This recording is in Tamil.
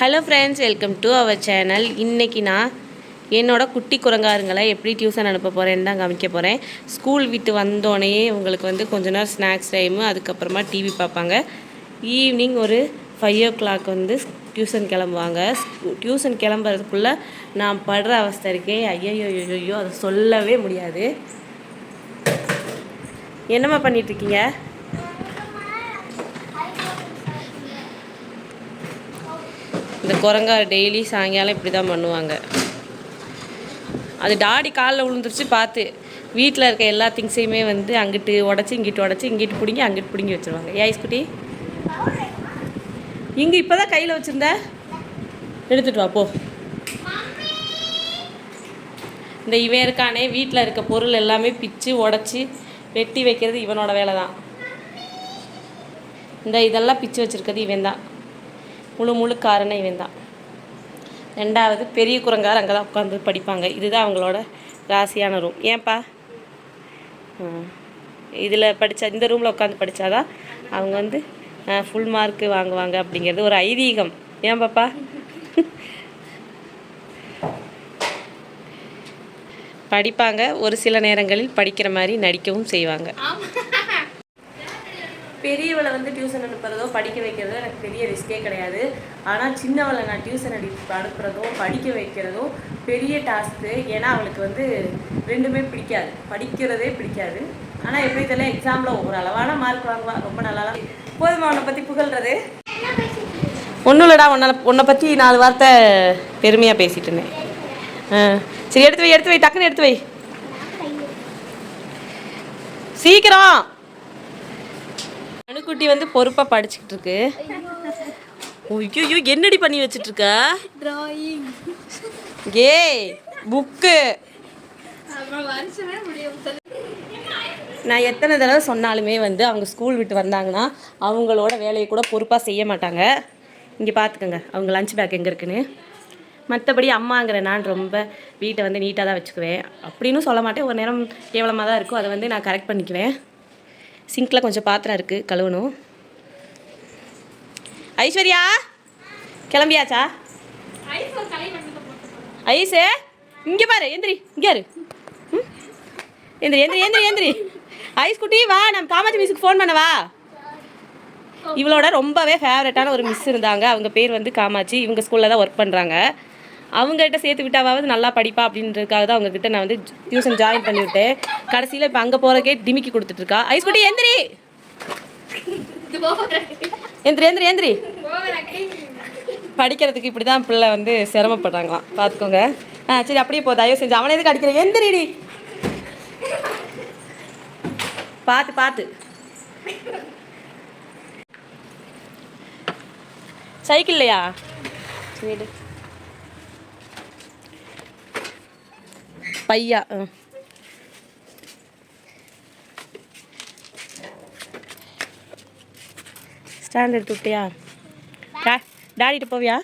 Hello friends welcome to our channel இன்றைக்கி நான் என்னோட குட்டி குரங்காருங்களை எப்படி டியூஷன் அனுப்ப போகிறேன்னு தான் காமிக்க போகிறேன் ஸ்கூல் விட்டு வந்தோடனே உங்களுக்கு வந்து கொஞ்ச நேரம் ஸ்நாக்ஸ் டைமு அதுக்கப்புறமா டிவி பார்ப்பாங்க. ஈவினிங் ஒரு ஃபைவ் ஓ கிளாக் வந்து டியூஷன் கிளம்புவாங்க. டியூஷன் கிளம்புறதுக்குள்ளே நான் படுற அவஸ்தை இருக்கே. ஐயோ ஐயோ அதை சொல்லவே முடியாது. என்னம்மா பண்ணிகிட்ருக்கீங்க இந்த குரங்கா டெய்லி சாயங்காலம் இப்படி தான் பண்ணுவாங்க. அது டாடி காலில் விழுந்துருச்சு பார்த்து. வீட்டில் இருக்க எல்லா திங்ஸையுமே வந்து அங்கிட்டு உடச்சி இங்கிட்டு உடச்சி இங்கிட்டு பிடுங்கி அங்கிட்டு பிடுங்கி வச்சுருவாங்க. ஏ ஐஸ்குட்டி? இங்கே இப்போ தான் கையில் வச்சுருந்த? எடுத்துட்டு வா போ. இந்த இவன் இருக்கானே வீட்டில் இருக்க பொருள் எல்லாமே பிச்சு உடச்சி வெட்டி வைக்கிறது இவனோட வேலை தான் இந்த இதெல்லாம் பிச்சு வச்சுருக்கிறது இவன் தான் முழு முழு காரணம் இவன் தான் ரெண்டாவது பெரிய குரங்கார் அங்கே தான் உட்காந்து படிப்பாங்க. இதுதான் அவங்களோட ராசியான ரூம் ஏன்பா? இதில் படித்தா இந்த ரூமில் உட்காந்து படித்தாதான் அவங்க வந்து ஃபுல் மார்க்கு வாங்குவாங்க அப்படிங்கிறது ஒரு ஐதீகம். ஏன் பாப்பா படிப்பாங்க. ஒரு சில நேரங்களில் படிக்கிற மாதிரி நடிக்கவும் செய்வாங்க. பெரியவளை வந்து டியூஷன் அனுப்புறதோ படிக்க வைக்கிறதோ எனக்கு பெரிய ரிஸ்கே கிடையாது. ஆனால் சின்னவளை நான் டியூஷன் அடி அனுப்புறதோ படிக்க வைக்கிறதோ பெரிய டாஸ்க்கு ஏன்னா அவளுக்கு வந்து ரெண்டுமே பிடிக்காது. படிக்கிறதே பிடிக்காது. ஆனால் எப்படி தெரியல எக்ஸாமில் ஒரு அளவான மார்க் வாங்குவா. ரொம்ப நல்லா போதுமா உன்னை பற்றி புகழ்றது? ஒன்றும் இல்லைடா உன்னை உன்னை பற்றி நாலு வார்த்தை பெருமையாக பேசிட்டு இருந்தேன். ஆ சரி எடுத்து வை எடுத்து வை டக்குன்னு எடுத்து வை. சீக்கிரம். அணுக்குட்டி வந்து பொறுப்பா படிச்சுக்கிட்டு இருக்கு ஐயோ என்னடி பண்ணி வச்சிட்டு இருக்க டிராயிங் ஏ புக்கு நான் எத்தனை தடவை சொன்னாலுமே வந்து அவங்க ஸ்கூல் விட்டு வந்தாங்கன்னா அவங்களோட வேலையை கூட பொறுப்பாக செய்ய மாட்டாங்க. இங்கே பார்த்துக்கோங்க அவங்க லஞ்ச் பேக் எங்கே இருக்குன்னு. மற்றபடி அம்மாங்கிற நான் ரொம்ப வீட்டை வந்து நீட்டாக தான் வச்சுக்குவேன். அப்படின்னு சொல்ல மாட்டேன். ஒரு நேரம் கேவலமாக தான் இருக்கும். அதை வந்து நான் கரெக்ட் பண்ணிக்குவேன். சிங்கில் கொஞ்சம் பாத்திரம் இருக்குது கழுவணும். ஐஸ்வர்யா கிளம்பியாச்சா? ஐஸே இங்கே பாரு எந்திரி இங்கே யாரு எந்திரி எந்திரி எந்திரி எந்திரி. ஐஸ் குட்டி வா நம்ம காமாட்சி மிஸ்ஸுக்கு ஃபோன் பண்ணவா? இவளோட ரொம்பவே ஃபேவரட்டான ஒரு மிஸ் இருந்தாங்க. அவங்க பேர் வந்து காமாட்சி. இவங்க ஸ்கூலில் தான் ஒர்க் பண்ணுறாங்க அவங்ககிட்ட சேர்த்து விட்டாவது நல்லா படிப்பா அப்படின்றதுக்காக தான் அவங்கக்கிட்ட நான் வந்து டியூஷன் ஜாயின் பண்ணி விட்டேன் கடைசியில் இப்போ அங்கே போகிறக்கே டிமிக்கி கொடுத்துட்ருக்கா ஐஸ் குட்டி எந்திரி! எந்திரி எந்திரி எந்திரி! படிக்கிறதுக்கு இப்படி தான் பிள்ளை வந்து சிரமப்படுறாங்களாம். பார்த்துக்கோங்க ஆ சரி அப்படியே போ தயவு செஞ்சு. அவனை எதுக்கு அடிக்கிற? எந்திரிடி! பார்த்து பார்த்து சைக்கிள் இல்லையா சரி பையா ஸ்டாண்ட் எடுத்து விட்டியா டா டாடிகிட்ட போவியா?